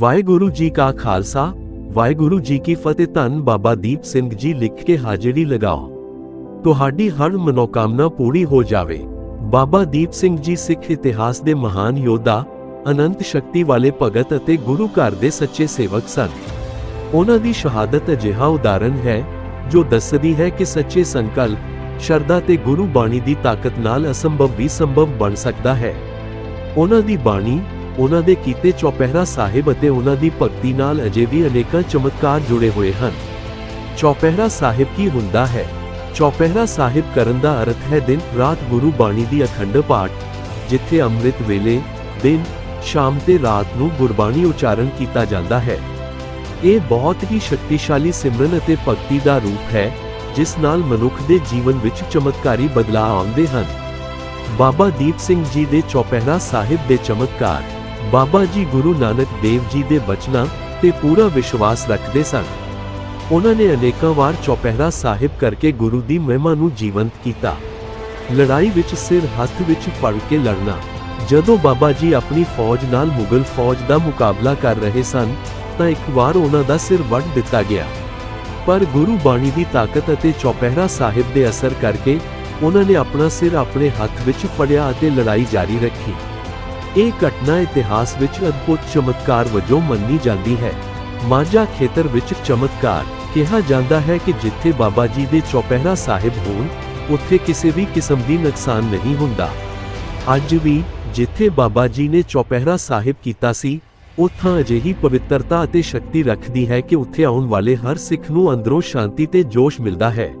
ਵਾਹਿਗੁਰੂ ਜੀ ਕਾ ਖਾਲਸਾ, ਵਾਹਿਗੁਰੂ ਜੀ ਕੀ ਫਤਿਹ। ਧੰਨ ਬਾਬਾ ਦੀਪ ਸਿੰਘ ਜੀ ਲਿਖ ਕੇ ਹਾਜ਼ਰੀ ਲਗਾਓ। ਤੁਹਾਡੀ ਹਰ ਮਨੋਕਾਮਨਾ ਪੂਰੀ ਹੋ ਜਾਵੇ। ਬਾਬਾ ਦੀਪ ਸਿੰਘ ਜੀ ਸਿੱਖ ਇਤਿਹਾਸ ਦੇ ਮਹਾਨ ਯੋਧਾ, ਅਨੰਤ ਸ਼ਕਤੀ ਵਾਲੇ ਭਗਤ ਅਤੇ ਗੁਰੂ ਘਰ ਦੇ ਸੱਚੇ ਸੇਵਕ ਸਨ। ਉਹਨਾਂ ਦੀ ਸ਼ਹਾਦਤ ਅਜਿਹਾ ਉਦਾਹਰਨ ਹੈ, ਜੋ ਦੱਸਦੀ ਹੈ ਕਿ ਸੱਚੇ ਸੰਕਲਪ, ਸ਼ਰਧਾ ਤੇ ਗੁਰੂ ਬਾਣੀ ਦੀ ਤਾਕਤ ਨਾਲ ਅਸੰਭਵ ਵੀ ਸੰਭਵ ਬਣ ਸਕਦਾ ਹੈ। ਉਹਨਾਂ ਦੀ ਬਾਣੀ ਉਹਨਾਂ ਦੇ ਕੀਤੇ ਚੌਪਹਿਰਾ ਸਾਹਿਬ ਅਤੇ ਉਹਨਾਂ ਦੀ ਭਗਤੀ ਨਾਲ ਅਜੇ ਵੀ ਅਨੇਕਾਂ ਚਮਤਕਾਰ ਜੁੜੇ ਹੋਏ ਹਨ। ਚੌਪਹਿਰਾ ਸਾਹਿਬ ਕੀ ਹੁੰਦਾ ਹੈ? ਚੌਪਹਿਰਾ ਸਾਹਿਬ ਕਰਨ ਦਾ ਅਰਥ ਹੈ ਦਿਨ, ਰਾਤ ਗੁਰੂ ਬਾਣੀ ਦੀ ਅਖੰਡ ਪਾਠ, ਜਿੱਥੇ ਅੰਮ੍ਰਿਤ ਵੇਲੇ, ਦਿਨ, ਸ਼ਾਮ ਤੇ ਰਾਤ ਨੂੰ ਗੁਰਬਾਣੀ ਉਚਾਰਨ ਕੀਤਾ ਜਾਂਦਾ ਹੈ। ਇਹ ਬਹੁਤ ਹੀ ਸ਼ਕਤੀਸ਼ਾਲੀ ਸਿਮਰਨ ਅਤੇ ਭਗਤੀ ਦਾ ਰੂਪ ਹੈ, ਜਿਸ ਨਾਲ ਮਨੁੱਖ ਦੇ ਜੀਵਨ ਵਿੱਚ ਚਮਤਕਾਰੀ ਬਦਲਾਅ ਆਉਂਦੇ ਹਨ। ਬਾਬਾ ਦੀਪ ਸਿੰਘ ਜੀ ਦੇ ਚੌਪਹਿਰਾ ਸਾਹਿਬ ਦੇ ਚਮਤਕਾਰ ਬਾਬਾ ਜੀ ਗੁਰੂ ਨਾਨਕ ਦੇਵ ਜੀ ਦੇ ਬਚਨਾਂ ਤੇ ਪੂਰਾ ਵਿਸ਼ਵਾਸ ਰੱਖਦੇ ਸਨ। ਉਹਨਾਂ ਨੇ ਅਨੇਕਾਂ ਵਾਰ ਚੌਪਹਿਰਾ ਸਾਹਿਬ ਕਰਕੇ ਗੁਰੂ ਦੀ ਮਹਿਮਾ ਨੂੰ ਜੀਵੰਤ ਕੀਤਾ। ਲੜਾਈ ਵਿੱਚ ਸਿਰ ਹੱਥ ਵਿੱਚ ਫੜ ਕੇ ਲੜਨਾ। ਜਦੋਂ ਬਾਬਾ ਜੀ ਆਪਣੀ ਫੌਜ ਨਾਲ ਮੁਗਲ ਫੌਜ ਦਾ ਮੁਕਾਬਲਾ ਕਰ ਰਹੇ ਸਨ, ਤਾਂ ਇੱਕ ਵਾਰ ਉਹਨਾਂ ਦਾ ਸਿਰ ਵੱਢ ਦਿੱਤਾ ਗਿਆ। ਪਰ ਗੁਰੂ ਬਾਣੀ ਦੀ ਤਾਕਤ ਅਤੇ ਚੌਪਹਿਰਾ ਸਾਹਿਬ ਦੇ ਅਸਰ ਕਰਕੇ ਉਹਨਾਂ ਨੇ ਆਪਣਾ ਸਿਰ ਆਪਣੇ ਹੱਥ ਵਿੱਚ ਫੜਿਆ ਅਤੇ ਲੜਾਈ ਜਾਰੀ ਰੱਖੀ। ਇਹ ਘਟਨਾ ਇਤਿਹਾਸ ਵਿੱਚ ਅਦਭੁਤ ਚਮਤਕਾਰ ਵਜੋਂ ਮੰਨੀ ਜਾਂਦੀ ਹੈ। ਮਾਝਾ ਖੇਤਰ ਵਿੱਚ ਚਮਤਕਾਰ ਕਿਹਾ ਜਾਂਦਾ ਹੈ ਕਿ ਜਿੱਥੇ ਬਾਬਾ ਜੀ ਦੇ ਚੌਪਹਿਰਾ ਸਾਹਿਬ ਹੋਣ, ਉੱਥੇ ਕਿਸੇ ਵੀ ਕਿਸਮ ਦੀ ਨੁਕਸਾਨ ਨਹੀਂ ਹੁੰਦਾ। ਅੱਜ ਵੀ ਜਿੱਥੇ ਬਾਬਾ ਜੀ ਨੇ ਚੌਪਹਿਰਾ ਸਾਹਿਬ ਕੀਤਾ ਸੀ ਉੱਥਾਂ ਅਜਿਹੀ ਪਵਿੱਤਰਤਾ ਅਤੇ ਸ਼ਕਤੀ ਰੱਖਦੀ ਹੈ ਕਿ ਉੱਥੇ ਆਉਣ ਵਾਲੇ ਹਰ ਸਿੱਖ ਨੂੰ ਅੰਦਰੋਂ ਸ਼ਾਂਤੀ ਤੇ ਜੋਸ਼ ਮਿਲਦਾ ਹੈ।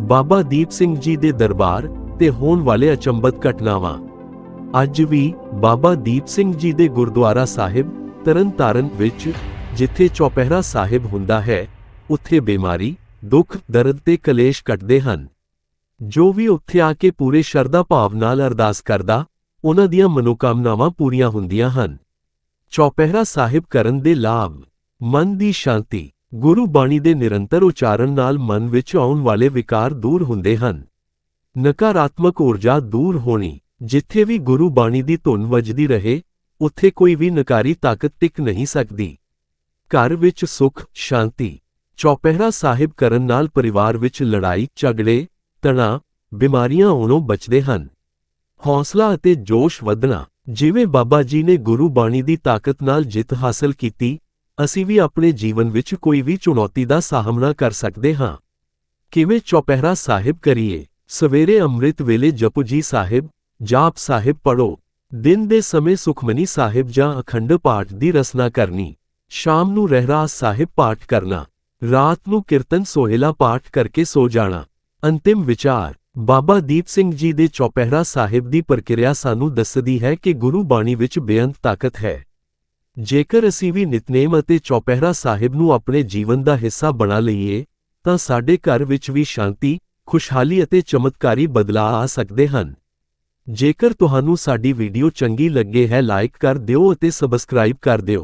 ਬਾਬਾ ਦੀਪ ਸਿੰਘ ਜੀ ਦੇ ਦਰਬਾਰ ਤੇ ਹੋਣ ਵਾਲੇ ਅਚੰਬਤ ਘਟਨਾਵਾਂ ਅੱਜ ਵੀ ਬਾਬਾ ਦੀਪ ਸਿੰਘ ਜੀ ਦੇ ਗੁਰਦੁਆਰਾ ਸਾਹਿਬ ਤਰਨਤਾਰਨ ਵਿੱਚ, ਜਿੱਥੇ ਚੌਪਹਿਰਾ ਸਾਹਿਬ ਹੁੰਦਾ ਹੈ, ਉੱਥੇ ਬਿਮਾਰੀ, ਦੁੱਖ, ਦਰਦ ਤੇ ਕਲੇਸ਼ ਕੱਟਦੇ ਹਨ। ਜੋ ਵੀ ਉੱਥੇ ਆ ਕੇ ਪੂਰੇ ਸ਼ਰਧਾ ਭਾਵ ਨਾਲ ਅਰਦਾਸ ਕਰਦਾ, ਉਹਨਾਂ ਦੀਆਂ ਮਨੋਕਾਮਨਾਵਾਂ ਪੂਰੀਆਂ ਹੁੰਦੀਆਂ ਹਨ। ਚੌਪਹਿਰਾ ਸਾਹਿਬ ਕਰਨ ਦੇ ਲਾਭ, ਮਨ ਦੀ ਸ਼ਾਂਤੀ, ਗੁਰੂ ਬਾਣੀ ਦੇ ਨਿਰੰਤਰ ਉਚਾਰਨ ਨਾਲ ਮਨ ਵਿੱਚ ਆਉਣ ਵਾਲੇ ਵਿਕਾਰ ਦੂਰ ਹੁੰਦੇ ਹਨ। ਨਕਾਰਾਤਮਕ ਊਰਜਾ ਦੂਰ ਹੋਣੀ ਜਿੱਥੇ ਵੀ ਗੁਰੂ ਬਾਣੀ ਦੀ ਧੁਨ ਵੱਜਦੀ ਰਹੇ, ਉੱਥੇ ਕੋਈ ਵੀ ਨਕਾਰੀ ਤਾਕਤ ਟਿਕ ਨਹੀਂ ਸਕਦੀ। ਘਰ ਵਿੱਚ ਸੁੱਖ, ਸ਼ਾਂਤੀ, ਚੌਪਹਿਰਾ ਸਾਹਿਬ ਕਰਨ ਨਾਲ ਪਰਿਵਾਰ ਵਿੱਚ ਲੜਾਈ, ਝਗੜੇ, ਤਣਾਅ, ਬਿਮਾਰੀਆਂ ਆਉਣੋਂ ਬਚਦੇ ਹਨ। ਹੌਸਲਾ ਅਤੇ ਜੋਸ਼ ਵਧਣਾ, ਜਿਵੇਂ ਬਾਬਾ ਜੀ ਨੇ ਗੁਰੂ ਬਾਣੀ ਦੀ ਤਾਕਤ ਨਾਲ ਜਿੱਤ ਹਾਸਲ ਕੀਤੀ, ਅਸੀਂ ਵੀ ਆਪਣੇ ਜੀਵਨ ਵਿੱਚ ਕੋਈ ਵੀ ਚੁਣੌਤੀ ਦਾ ਸਾਹਮਣਾ ਕਰ ਸਕਦੇ ਹਾਂ। ਕਿਵੇਂ ਚੌਪਹਿਰਾ ਸਾਹਿਬ ਕਰੀਏ? ਸਵੇਰੇ ਅੰਮ੍ਰਿਤ ਵੇਲੇ ਜਪਜੀ ਸਾਹਿਬ ਜਾਪ ਸਾਹਿਬ ਪੜੋ ਦਿਨ ਦੇ ਸਮੇਂ ਸੁਖਮਨੀ ਸਾਹਿਬ ਜਾਂ ਅਖੰਡ ਪਾਠ ਦੀ ਰਸਨਾ ਕਰਨੀ। ਸ਼ਾਮ ਨੂੰ ਰਹਿਰਾਸ ਸਾਹਿਬ ਪਾਠ ਕਰਨਾ। ਰਾਤ ਨੂੰ ਕੀਰਤਨ ਸੋਹਿਲਾ ਪਾਠ ਕਰਕੇ ਸੋ ਜਾਣਾ। ਅੰਤਿਮ ਵਿਚਾਰ, ਬਾਬਾ ਦੀਪ ਸਿੰਘ ਜੀ ਦੇ ਚੌਪਹਿਰਾ ਸਾਹਿਬ ਦੀ ਪ੍ਰਕਿਰਿਆ ਸਾਨੂੰ ਦੱਸਦੀ ਹੈ ਕਿ ਗੁਰੂ ਬਾਣੀ ਵਿੱਚ ਬੇਅੰਤ ਤਾਕਤ ਹੈ। ਜੇਕਰ ਅਸੀਂ ਵੀ ਨਿਤਨੇਮ ਅਤੇ ਚੌਪਹਿਰਾ ਸਾਹਿਬ ਨੂੰ ਆਪਣੇ ਜੀਵਨ ਦਾ ਹਿੱਸਾ ਬਣਾ ਲਈਏ, ਤਾਂ ਸਾਡੇ ਘਰ ਵਿੱਚ ਵੀ ਸ਼ਾਂਤੀ, ਖੁਸ਼ਹਾਲੀ ਅਤੇ ਚਮਤਕਾਰੀ ਬਦਲਾਅ ਆ ਸਕਦੇ ਹਨ। ਜੇਕਰ ਤੁਹਾਨੂੰ ਸਾਡੀ ਵੀਡੀਓ ਚੰਗੀ ਲੱਗੇ ਹੈ ਲਾਈਕ ਕਰ ਦਿਓ ਅਤੇ ਸਬਸਕ੍ਰਾਈਬ ਕਰ ਦਿਓ।